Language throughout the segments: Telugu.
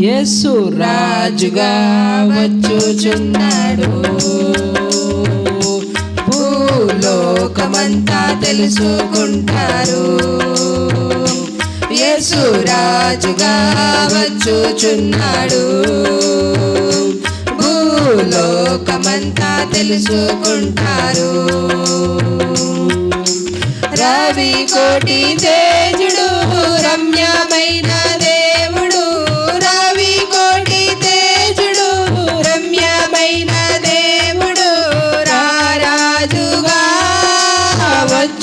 యేసు రాజుగా వచ్చుచున్నాడు. భూలోకమంతా తెలుసుకుంటారు. యేసు రాజుగా వచ్చుచున్నాడు. భూలోకమంతా తెలుసుకుంటారు. రవి కోటి తేజుడు రమ్యమైన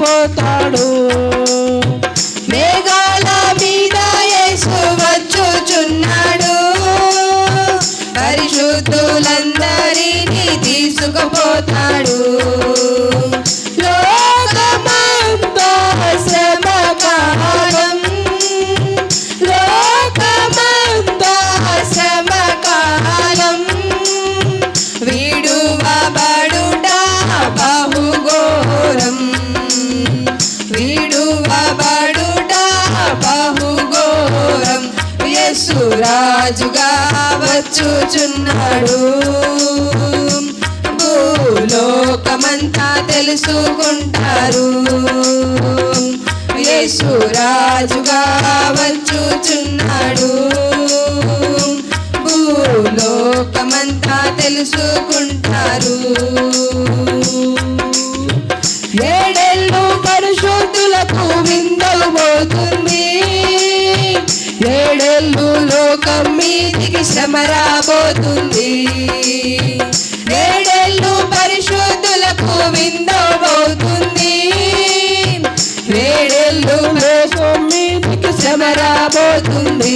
తీసుకుపోతాడు ఉన్నాడు భూలోకమంతా తెలుసుకుంటారు. యేసురాజుగా వచ్చుచున్నాడు. భూలోకమంతా తెలుసుకుంటారు. ఏడేళ్ళు పరిశుద్ధులకు విందలు పోతుంది. ఏడేళ్ళు లోకం ప్రేమ రాబోతుంది. ఏడేళ్ళు పరిశుద్ధులకు విందోబోతుంది ఏడేళ్ళు శ్రమ రాబోతుంది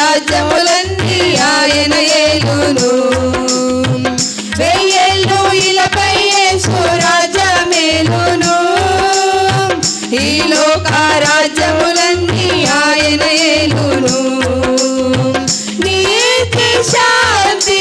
రాజ్యములన్నీ ఆయన ఏలును. వెయ్యేళ్ళు ఇలపై యేసు రాజమేలును ఈ లోక రాజ్యములన్నీ ఆయన ఏలును. నీతి శాంతి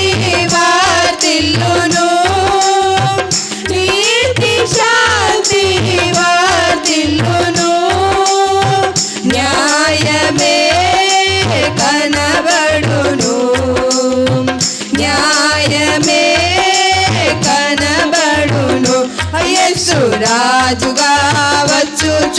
I ajuga